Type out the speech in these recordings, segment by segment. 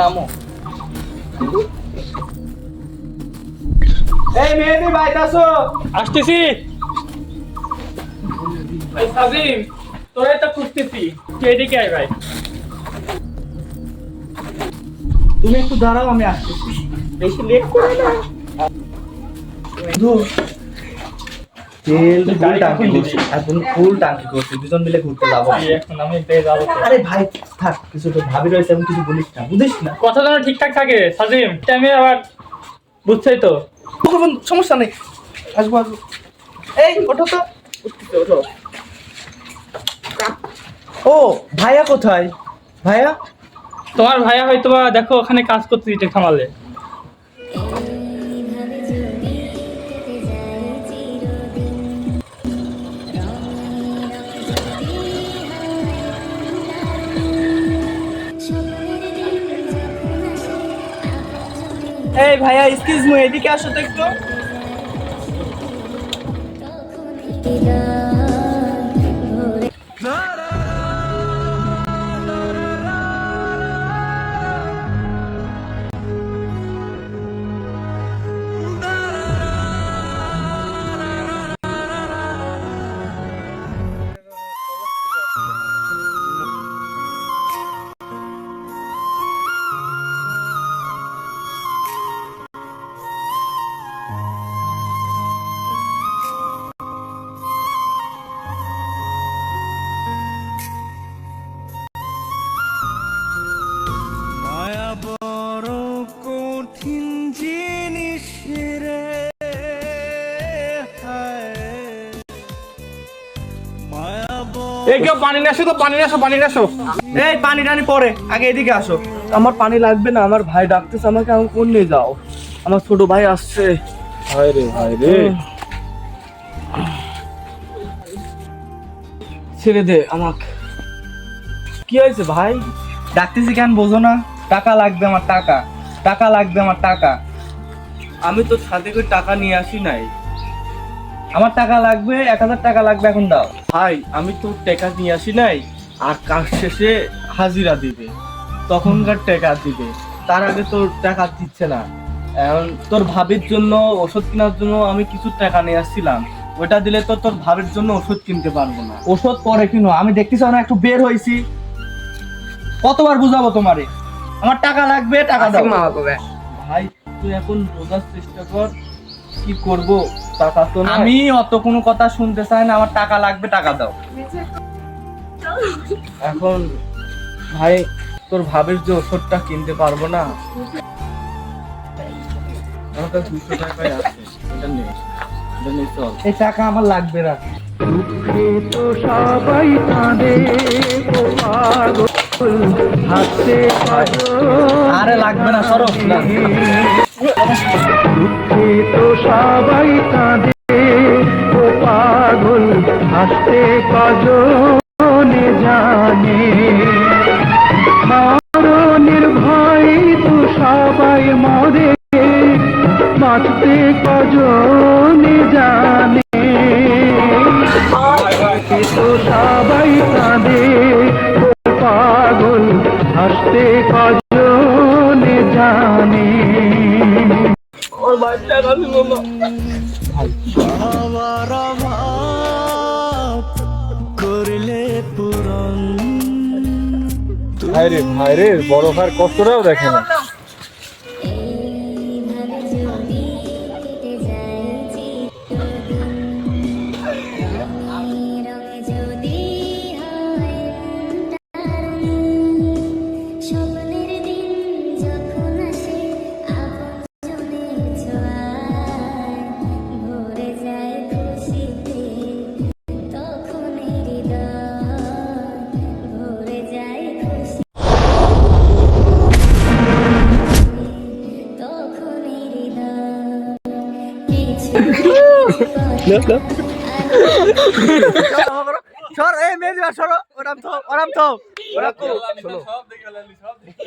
নামো। এই মেহেদি বাইতে আসো। আসতেছি। ভাই সাজিম তোরাই তো খুঁজতেছি। তুই এদিকে আয় ভাই। তুমি একটু দাঁড়াও আমি আসতেছি। বেশি লেট করে না। ধুর। তেল ফুল গাড়ি টাঙ্কি কখন করছি এখন ফুল টাঙ্কি করছি দুজন মিলে ঘুরতে যাব। এখন আমি যাব আরে ভাই থাক কিছু তো ভাবি রয়েছে আমি কিছু বলিস না বুঝিস না। কথা যেন ঠিকঠাক থাকে সাজিম টাইমে আবার বুঝছই তো। সমস্যা নেই। আসব আসব। এই ওঠো তো। ওঠো। ও ভাইয়া কোথায়? ভাইয়া? তোমার ভাইয়া হয়তো দেখো ওখানে কাজ করতে দিতে খামালে এই ভাইয়া এক্সকিউজ মি এদিকে আসো তো একটু। এই কেউ পানি নিয়ে আসো তো পানি নিয়ে আসো পানি নিয়ে আসো। এই পানি টানি পরে আগে এদিকে আসো। আমার পানি লাগবে না আমার ভাই ডাকতেছে আমাকে আমি কোন নিয়ে যাও? আমার ছোট ভাই আসছে। হায় রে হায় রে। ছেড়ে দে আমাকে। কি হয়েছে ভাই? ডাকতেছি কেন বোঝো না? টাকা লাগবে আমার টাকা। টাকা লাগবে আমার টাকা। আমি তো সাথে করে টাকা নিয়ে আসি নাই। আমার টাকা লাগবে এক হাজার টাকা লাগবে এখন দাও। ভাই আমি তো টাকা নিয়ে আসি নাই আর কাজ শেষে হাজিরা দিবে তখনকার টাকা দিবে। তার আগে তোর টাকা দিচ্ছে না। এখন তোর ভাবির জন্য ওষুধ কেনার জন্য আমি কিছু টাকা নিয়ে আসছিলাম। ওটা দিলে তো তোর ভাবির জন্য ওষুধ কিনতে পারব না। ওষুধ পরে কিনো? আমি দেখতেছি না একটু বের হয়েছি। কতবার বুঝাবো তোমারে? আমার টাকা লাগবে টাকা দাও। ভাই তুই এখন বোঝার চেষ্টা কর কি করব? টাকা তো আমি অত কোনো কথা শুনতে চাই না আমার টাকা লাগবে টাকা দাও। এখন ভাই তোর ভাবের যে ওষুধটা কিনতে পারব না আমার কাছে দুশো টাকায় আছে এটা নে এটা নে চল। এই টাকা আমার লাগবে না তো সবাই কাঁদে ও হাসতে আরে লাগবে না সরো। দুঃখে তো সবাই হাসতে কজনে জানে? মরণের ভয় তো সবাই মরে। বাঁচতে কজনে জানে? তো সবাই কাঁদে। পাগল হাসতে কজনে জানে? আমার অভাব ভাই রে ভাই বড় ভাইয়ের কষ্টটাও দেখে না। সর এই মেয়ে দিবা সরো। ওরাম থো ওরাম থো ওরা কো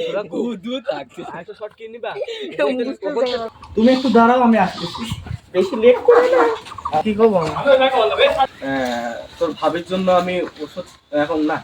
ওরা কো দুধ থাকছে আইতো শর্ট কিন নিবা তুমি একটু দাঁড়াও আমি আসতেছি। বেশি লেট করে না। কি করব তোর ভাবির জন্য আমি ওষুধ এখন না